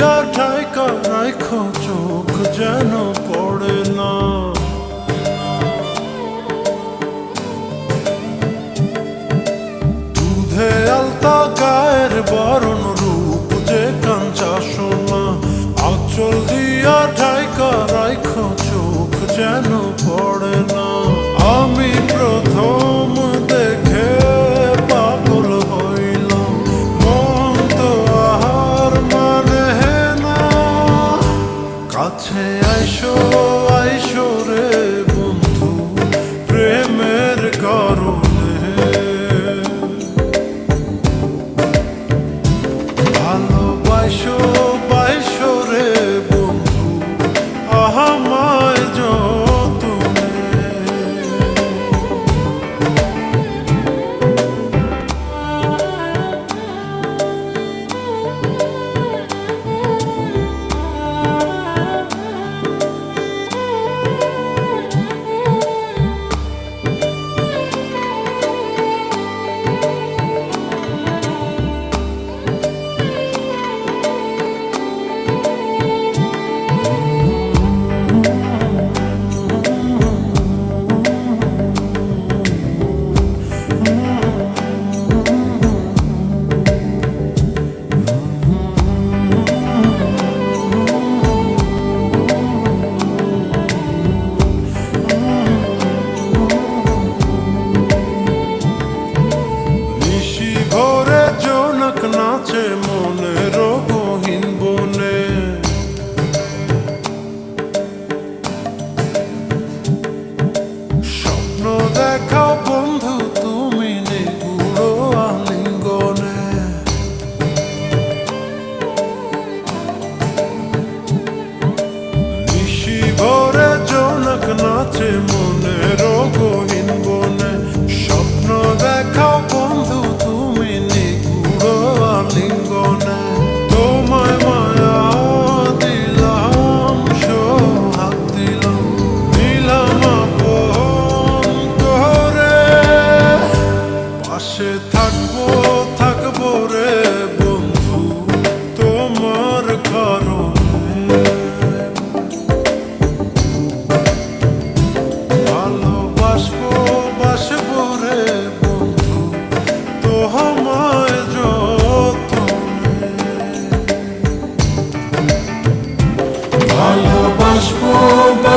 দিয়া ঠাইকা রাখো চোখ যেন পড়ে না। দুধে আলতা গায়ের বরণ রূপ যে কাঞ্চা সোনা, আঁচল দিয়া ঠাইকা রাখো চোখ যেন পড়ে না। কারণে। ভালোবাসো বাইশো রে বন্ধু আহামায় যতনে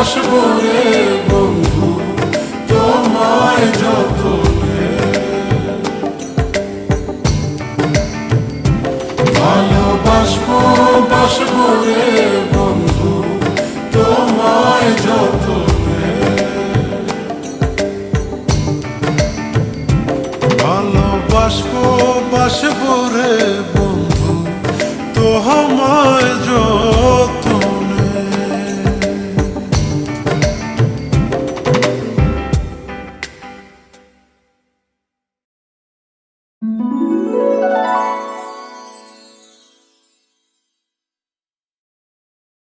বাসবো রে বন্ধু তোমায় যতনে। ভালোবাসবো বাসবো রে বন্ধু তোমায় যতনে। ভালোবাসবো বাসবো রে